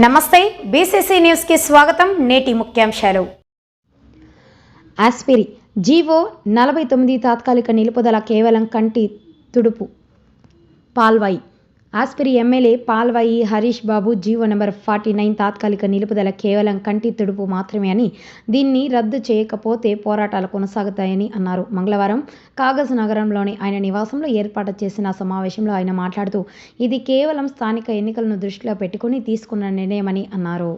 నమస్తే బీసీసీ న్యూస్కి స్వాగతం నేటి ముఖ్యాంశాలు. ఆస్పిరి జీవో నలభై తొమ్మిది తాత్కాలిక నిలుపుదల కేవలం కంటి తుడుపు. Palvai Aspari MLA Palvai Harish Babu GO number forty nine తాత్కాలిక నిలుపుదల కేవలం కంటి తుడుపు మాత్రమే అని దీన్ని రద్దు చేయకపోతే పోరాటాలు కొనసాగుతాయని అన్నారు. మంగళవారం కాగజ్ నగరంలోని ఆయన నివాసంలో ఏర్పాటు చేసిన సమావేశంలో ఆయన మాట్లాడుతూ ఇది కేవలం స్థానిక ఎన్నికలను దృష్టిలో పెట్టుకుని తీసుకున్న నిర్ణయమని అన్నారు.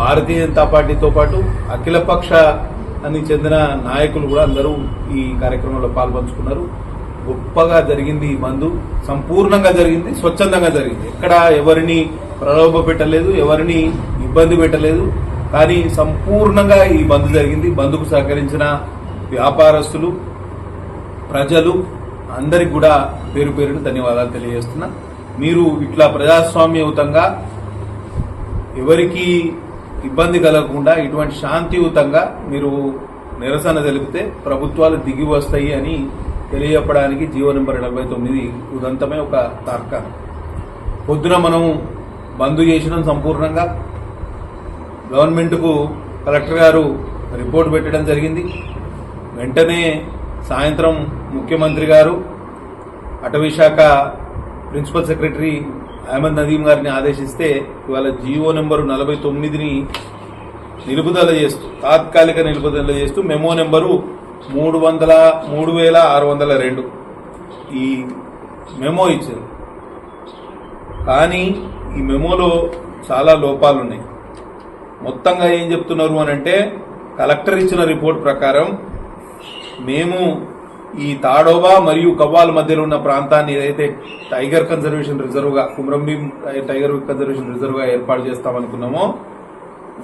భారతీయ జనతా పార్టీతో పాటు అఖిలపక్ష అని చెందిన నాయకులు కూడా అందరూ ఈ కార్యక్రమంలో పాల్పంచుకున్నారు. గొప్పగా జరిగింది ఈ మందు సంపూర్ణంగా జరిగింది స్వచ్ఛందంగా జరిగింది. ఎక్కడ ఎవరిని ప్రలోభ పెట్టలేదు ఎవరిని ఇబ్బంది పెట్టలేదు. కానీ సంపూర్ణంగా ఈ బంద్ జరిగింది. బంద్కు సహకరించిన వ్యాపారస్తులు ప్రజలు అందరికి కూడా పేరు పేరును ధన్యవాదాలు తెలియజేస్తున్నా. మీరు ఇట్లా ప్రజాస్వామ్యయుతంగా ఎవరికి ఇబ్బంది కలగకుండా ఇటువంటి శాంతియుతంగా మీరు నిరసన తెలిపితే ప్రభుత్వాలు దిగి వస్తాయి అని తెలియజెప్పడానికి జీవో నెంబర్ నలభై తొమ్మిది ఉదంతమే ఒక తార్కాణం. పొద్దున మనం బంద్ చేసినాం సంపూర్ణంగా. గవర్నమెంట్కు కలెక్టర్ గారు రిపోర్ట్ పెట్టడం జరిగింది. వెంటనే సాయంత్రం ముఖ్యమంత్రి గారు అటవీ శాఖ ప్రిన్సిపల్ సెక్రటరీ అహ్మద్ నదీం గారిని ఆదేశిస్తే ఇవాళ జీవో నెంబరు నలభై తొమ్మిదిని నిలుపుదల చేస్తూ తాత్కాలిక నిలుపుదల చేస్తూ మెమో నెంబరు మూడు వందల మూడు వేల ఆరు వందల రెండు. ఈ మెమో ఇచ్చారు. కానీ ఈ మెమోలో చాలా లోపాలు ఉన్నాయి మొత్తంగా ఏం చెప్తున్నారు అని అంటే కలెక్టర్ ఇచ్చిన రిపోర్ట్ ప్రకారం మేము ఈ తాడోబా మరియు కవ్వాల్ మధ్యలో ఉన్న ప్రాంతాన్ని ఏదైతే టైగర్ కన్జర్వేషన్ రిజర్వ్గా కుమ్రంభీం టైగర్ కన్జర్వేషన్ రిజర్వ్గా ఏర్పాటు చేస్తామనుకున్నామో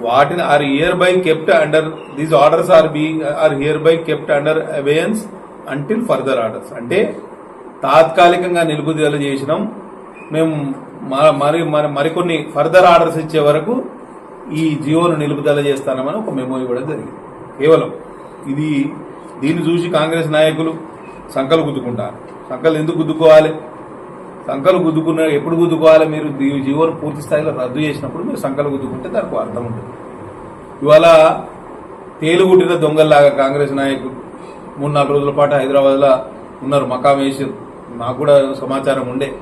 వాటిని are hereby kept under these orders are being are hereby kept under abeyance until further orders అంటే తాత్కాలికంగా నిలుపుదల చేసినాం. మేము మ- మరి మరి మరికొన్ని ఫర్దర్ ఆర్డర్స్ ఇచ్చే వరకు ఈ జియోను నిలుపుదల చేస్తానమని ఒక మెమో ఇవ్వడం జరిగింది. కేవలం ఇది దీన్ని చూసి కాంగ్రెస్ నాయకులు సంకలు గుద్దుకుంటారు సంకలు ఎందుకు గుద్దుకోవాలి సంకలు గుద్దుకున్న ఎప్పుడు గుద్దుకోవాలి మీరు? దీ- జీవోను పూర్తి స్థాయిలో రద్దు చేసినప్పుడు మీరు సంకలు గుద్దుకుంటే దానికి అర్థం ఉంటుంది. ఇవాళ తేలుగుట్టిన దొంగల్లాగా కాంగ్రెస్ నాయకులు మూడు నాలుగు రోజుల పాటు హైదరాబాద్లో ఉన్నారు మకాం వేసారు. నాకు కూడా సమాచారం ఉండే.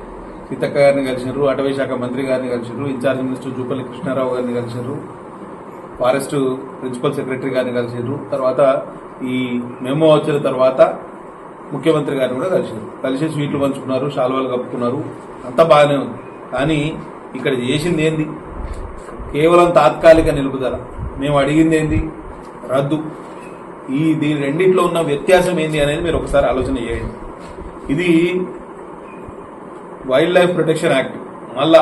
సీతక్క గారిని కలిసినారు అటవీ శాఖ మంత్రి గారిని కలిసినారు ఇన్ఛార్జ్ మినిస్టర్ జూపల్లి కృష్ణారావు గారిని కలిసినారు ఫారెస్ట్ ప్రిన్సిపల్ సెక్రటరీ గారిని కలిసినారు తర్వాత ఈ మెమో వచ్చిన తర్వాత ముఖ్యమంత్రి గారిని కూడా కలిసారు కలిసి స్వీట్లు పంచుకున్నారు శాలువాలు కప్పుకున్నారు. అంతా బాగానే ఉంది. కానీ ఇక్కడ చేసింది ఏంది? కేవలం తాత్కాలిక నిలుపుదల. మేము అడిగింది ఏంది? రద్దు. ఈ దీని రెండింటిలో ఉన్న వ్యత్యాసం ఏంది అనేది మీరు ఒకసారి ఆలోచన చేయండి. ఇది వైల్డ్ లైఫ్ ప్రొటెక్షన్ యాక్ట్ మళ్ళా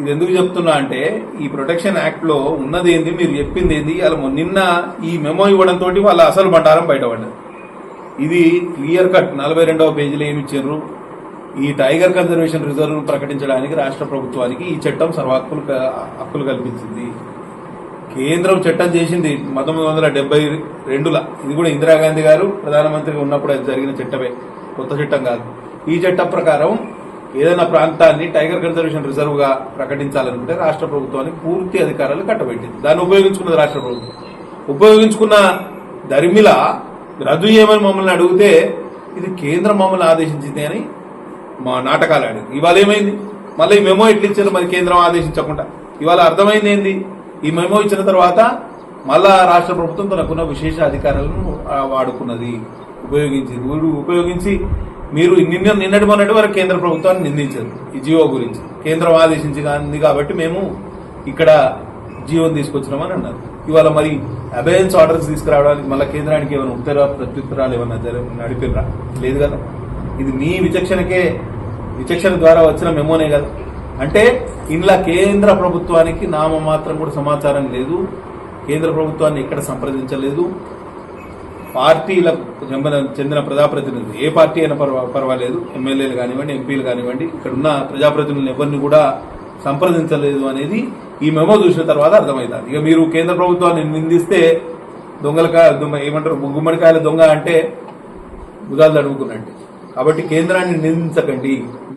ఇది ఎందుకు చెప్తున్నా అంటే ఈ ప్రొటెక్షన్ యాక్ట్లో ఉన్నది ఏంది? మీరు చెప్పింది ఏంది? అలా నిన్న ఈ మెమో ఇవ్వడం తోటి వాళ్ళ అసలు బండారం బయటపడ్డది. ఇది క్లియర్ కట్. నలభై రెండవ పేజీలో ఏమి ఇచ్చారు? ఈ టైగర్ కన్జర్వేషన్ రిజర్వ్ ప్రకటించడానికి రాష్ట్ర ప్రభుత్వానికి ఈ చట్టం సర్వహక్కులు హక్కులు కల్పించింది. కేంద్రం చట్టం చేసింది పంతొమ్మిది వందల డెబ్బై రెండుల. ఇది కూడా ఇందిరాగాంధీ గారు ప్రధానమంత్రిగా ఉన్నప్పుడు అది జరిగిన చట్టమే. కొత్త చట్టం కాదు. ఈ చట్టం ప్రకారం ఏదైనా ప్రాంతాన్ని టైగర్ కన్జర్వేషన్ రిజర్వ్గా ప్రకటించాలనుకుంటే రాష్ట్ర ప్రభుత్వానికి పూర్తి అధికారాలు కట్టబెట్టింది. దాన్ని ఉపయోగించుకున్నది రాష్ట్ర ప్రభుత్వం. ఉపయోగించుకున్న దరిమిలా రద్దు చేయమని మమ్మల్ని అడిగితే ఇది కేంద్రం మమ్మల్ని ఆదేశించింది అని మా నాటకాలు ఆడారు. ఇవాళ ఏమైంది? మళ్ళీ ఈ మెమో ఎట్లు ఇచ్చారు? మరి కేంద్రం ఆదేశించకుండా. ఇవాళ అర్థమైంది ఏంది? ఈ మెమో ఇచ్చిన తర్వాత మళ్ళా రాష్ట్ర ప్రభుత్వం తనకున్న విశేష అధికారాలను వాడుకున్నది ఉపయోగించింది ఉపయోగించి మీరు నిన్న నిన్నటి మొన్నటి వరకు కేంద్ర ప్రభుత్వాన్ని నిందించారు ఈ జియో గురించి. కేంద్రం ఆదేశించింది కాబట్టి మేము ఇక్కడ జియోని తీసుకొచ్చినామని అన్నారు. ఇవాళ మరి అబేయన్స్ ఆర్డర్స్ తీసుకురావడానికి మళ్ళీ కేంద్రానికి ఏమైనా ఉత్తర ప్రత్యుత్తరాలు ఏమైనా జరిగి నడిపిర్రా? లేదు కదా? ఇది మీ విచక్షణకే విచక్షణ ద్వారా వచ్చిన మెమోనే కదా? అంటే ఇందులో కేంద్ర ప్రభుత్వానికి నామ మాత్రం కూడా సమాచారం లేదు. కేంద్ర ప్రభుత్వాన్ని ఎక్కడ సంప్రదించలేదు. పార్టీలకు చెందిన చెందిన ప్రజాప్రతినిధులు ఏ పార్టీ అయినా పర్వాలేదు. ఎమ్మెల్యేలు కానివ్వండి ఎంపీలు కానివ్వండి ఇక్కడ ఉన్న ప్రజాప్రతినిధులు ఎవరిని కూడా సంప్రదించలేదు అనేది ఈ మెమో చూసిన తర్వాత అర్థమవుతుంది. ఇక మీరు కేంద్ర ప్రభుత్వాన్ని నిందిస్తే దొంగలకాయ ఏమంటారు గుమ్మడికాయల దొంగ అంటే భుజాలు తడుముకున్నట్టు. కాబట్టి కేంద్రాన్ని నిందించకండి.